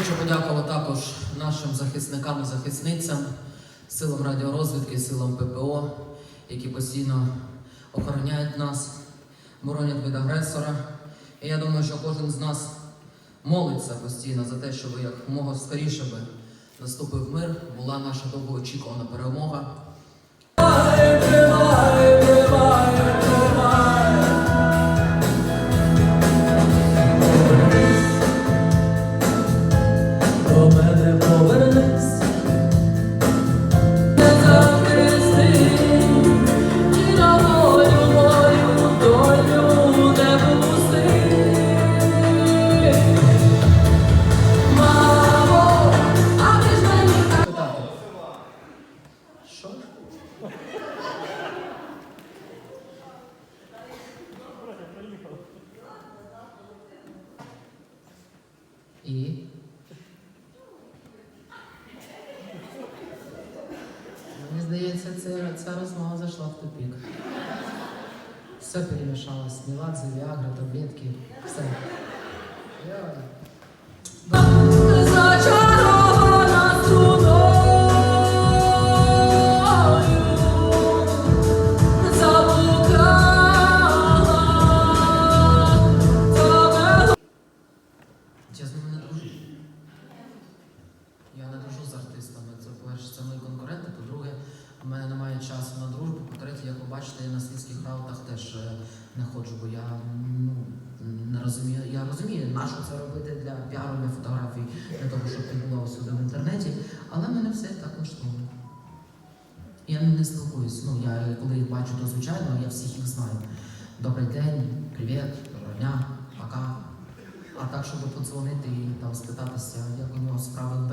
Хочу подякувати також нашим захисникам і захисницям, силам радіорозвідки, силам ППО, які постійно охороняють нас, боронять від агресора. І я думаю, що кожен з нас молиться постійно за те, щоб як мого скоріше би наступив мир, була наша довгоочікувана перемога. І? Мені здається, це, ця розмова зайшла в тупік. Все перемішалось. Міладзе, Віагра, таблетки. Все. Я... теж не ходжу, бо я ну, не розумію. Я розумію, на що це робити для піару, для фотографій, для того, щоб ти була в інтернеті, але мене все так влаштовує. Я не спілкуюсь. Ну, я коли їх бачу, то звичайно, я всіх їх знаю. Добрий день, привіт, доброго дня, пока. А так, щоб подзвонити і там спитатися, як у нього справи